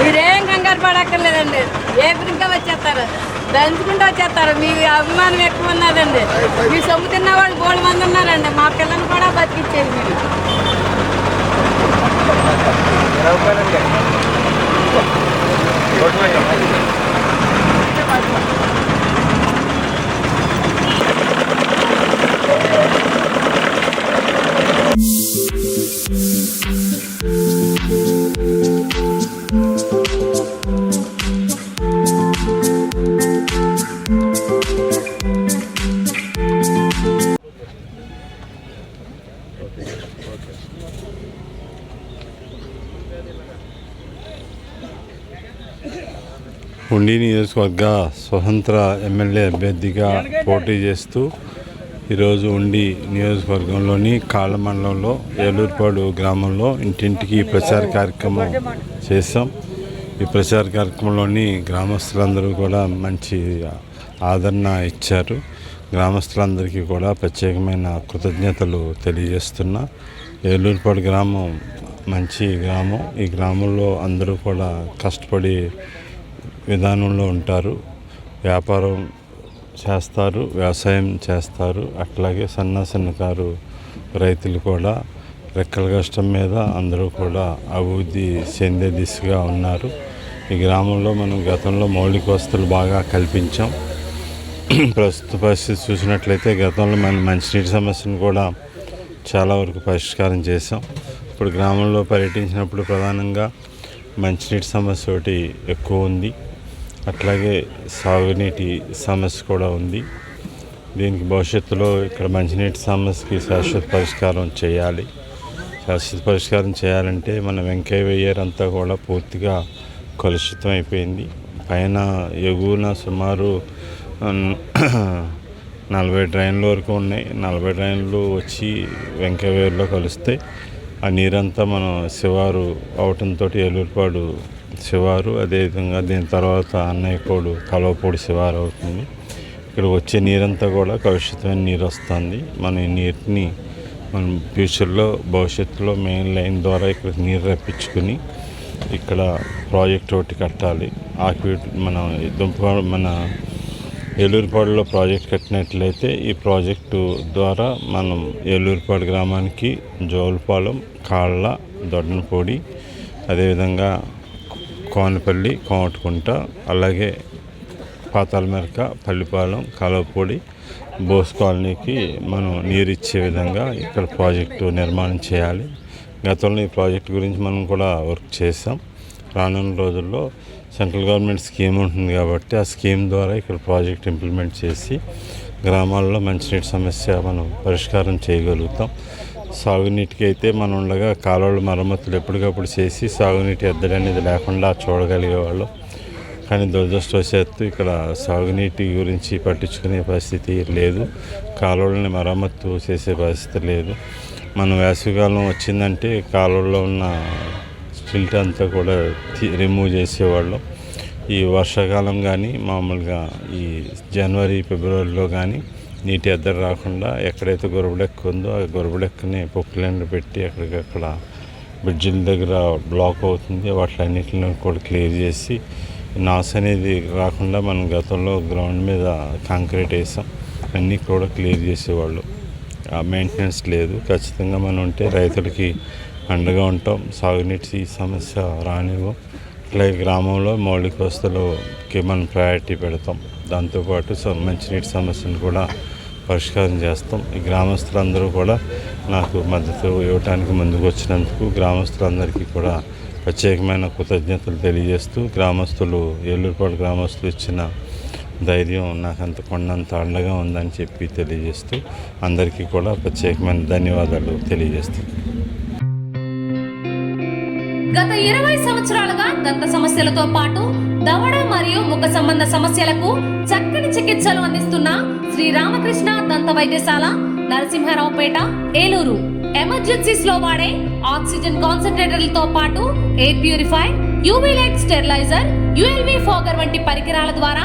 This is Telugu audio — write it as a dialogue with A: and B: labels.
A: మీరేం కంగారు పడక్కర్లేదండి. ఏప్రిల్గా వచ్చేస్తారు? దంచుకుంటూ వచ్చేస్తారు. మీ అభిమానం ఎక్కువ ఉన్నదండి. మీ సొమ్ము తిన్న వాళ్ళు బోడు మంది ఉన్నారండి. మా పిల్లల్ని కూడా బతికిచ్చేది మీరు.
B: ఉండి నియోజకవర్గ స్వతంత్ర ఎమ్మెల్యే అభ్యర్థిగా పోటీ చేస్తూ ఈరోజు ఉండి నియోజకవర్గంలోని కాళ్ళ మండలంలో ఏలూరుపాడు గ్రామంలో ఇంటింటికి ప్రచార కార్యక్రమం చేశాం. ఈ ప్రచార కార్యక్రమంలోని గ్రామస్తులందరూ కూడా మంచి ఆదరణ ఇచ్చారు. గ్రామస్తులందరికీ కూడా ప్రత్యేకమైన కృతజ్ఞతలు తెలియజేస్తున్నా ఏలూరుపాడు గ్రామం మంచి గ్రామం. ఈ గ్రామంలో అందరూ కూడా కష్టపడి విధానంలో ఉంటారు. వ్యాపారం చేస్తారు వ్యవసాయం చేస్తారు. అట్లాగే సన్న సన్నకారు రైతులు కూడా రెక్కల కష్టం మీద అందరూ కూడా అభివృద్ధి చెందే దిశగా ఉన్నారు. ఈ గ్రామంలో మనం గతంలో మౌలిక వసతులు బాగా కల్పించాం. ప్రస్తుత పరిస్థితి చూసినట్లయితే గతంలో మన మంచినీటి సమస్యను కూడా చాలా వరకు పరిష్కారం చేసాం ఇప్పుడు గ్రామంలో పర్యటించినప్పుడు ప్రధానంగా మంచినీటి సమస్య ఒకటి ఎక్కువ ఉంది. అట్లాగే సాగునీటి సమస్య కూడా ఉంది. దీనికి భవిష్యత్తులో ఇక్కడ మంచినీటి సమస్యకి శాశ్వత పరిష్కారం చేయాలి. శాశ్వత పరిష్కారం చేయాలంటే మన వెంకయ్య అంతా కూడా పూర్తిగా కలుషితం అయిపోయింది పైన ఎగువన సుమారు నలభై ట్రైన్ల వరకు ఉన్నాయి. నలభై డ్రైన్లు వచ్చి వెంకయ్యలో కలుస్తాయి ఆ నీరంతా మనం శివారు అవటంతో ఏలూరుపాడు శివారు అదేవిధంగా దీని తర్వాత అన్నయ్యకోడు కలవపూడి శివారు అవుతుంది. ఇక్కడ వచ్చే నీరంతా కూడా కలుషితమైన నీరు వస్తుంది. మన ఈ నీటిని మనం ఫ్యూచర్లో భవిష్యత్తులో మెయిన్ లైన్ ద్వారా ఇక్కడ నీరు రప్పించుకుని ఇక్కడ ప్రాజెక్ట్ ఒకటి కట్టాలి. ఆక్వి మన దుంప మన ఏలూరుపాడులో ప్రాజెక్ట్ కట్టినట్లయితే ఈ ప్రాజెక్టు ద్వారా మనం ఏలూరుపాడు గ్రామానికి జోలుపాలెం కాళ్ళ దొడ్డనపూడి అదేవిధంగా కోనపల్లి కోమటకుంట అలాగే పాతాలమెరక పల్లిపాలెం కాలువపూడి బోస్ కాలనీకి మనం నీరు ఇచ్చే విధంగా ఇక్కడ ప్రాజెక్టు నిర్మాణం చేయాలి. గతంలో ఈ ప్రాజెక్ట్ గురించి మనం కూడా వర్క్ చేసాం రానున్న రోజుల్లో సెంట్రల్ గవర్నమెంట్ స్కీమ్ ఉంటుంది కాబట్టి ఆ స్కీమ్ ద్వారా ఇక్కడ ప్రాజెక్ట్ ఇంప్లిమెంట్ చేసి గ్రామాల్లో మంచినీటి సమస్య మనం పరిష్కారం చేయగలుగుతాం. సాగునీటికి అయితే మనం ఉండగా కాలువల మరమ్మతులు ఎప్పటికప్పుడు చేసి సాగునీటి ఎద్దడి అనేది లేకుండా చూడగలిగేవాళ్ళం కానీ దురదృష్టవశాత్తు ఇక్కడ సాగునీటి గురించి పట్టించుకునే పరిస్థితి లేదు. కాలువలని మరమ్మత్తు చేసే పరిస్థితి లేదు. మనం వేసవికాలం వచ్చిందంటే కాలువలో ఉన్న స్టిల్ట్ అంతా కూడా రిమూవ్ చేసేవాళ్ళం. ఈ వర్షాకాలం కానీ మామూలుగా ఈ జనవరి ఫిబ్రవరిలో కానీ నీటి ఎద్దరు రాకుండా ఎక్కడైతే గొరబడెక్క ఉందో ఆ గొరబడెక్కని పొక్కులెండు పెట్టి ఎక్కడికక్కడ బ్రిడ్జిల దగ్గర బ్లాక్ అవుతుంది. వాటిలన్నిటిని కూడా క్లియర్ చేసి నాస్ అనేది రాకుండా మనం గతంలో గ్రౌండ్ మీద కాంక్రీట్ వేసాం. అన్నీ కూడా క్లియర్ చేసేవాళ్ళు. మెయింటెనెన్స్ లేదు. ఖచ్చితంగా మనం ఉంటే రైతులకి అండగా ఉంటాం. సాగునీటి సమస్య రానివ్వం. అలాగే గ్రామంలో మౌలిక వస్తువులకి మనం ప్రయారిటీ పెడతాం. దాంతోపాటు మంచినీటి సమస్యను కూడా పరిష్కారం చేస్తాం. ఈ గ్రామస్తులందరూ కూడా నాకు మద్దతు ఇవ్వటానికి ముందుకు వచ్చినందుకు గ్రామస్తులందరికీ కూడా ప్రత్యేకమైన కృతజ్ఞతలు తెలియజేస్తూ గ్రామస్తులు ఏలూరుపాడు గ్రామస్తులు ఇచ్చిన ధైర్యం నాకు అంత కొండంత అండగా ఉందని చెప్పి తెలియజేస్తూ అందరికీ కూడా ప్రత్యేకమైన ధన్యవాదాలు తెలియజేస్తున్నాను
C: గత ఇరవై సంవత్సరాలుగా దంత సమస్యలతో పాటు దవడ మరియు ముఖ సంబంధ సమస్యలకు చక్కని చికిత్సలు అందిస్తున్న శ్రీ రామకృష్ణ దంత వైద్యశాల నరసింహారావుపేట ఏలూరు. ఎమర్జెన్సీస్లో వాడే ఆక్సిజన్ కాన్సన్ట్రేటర్లతో పాటు air purify UV light steriliser ULV fogger వంటి పరికరాల ద్వారా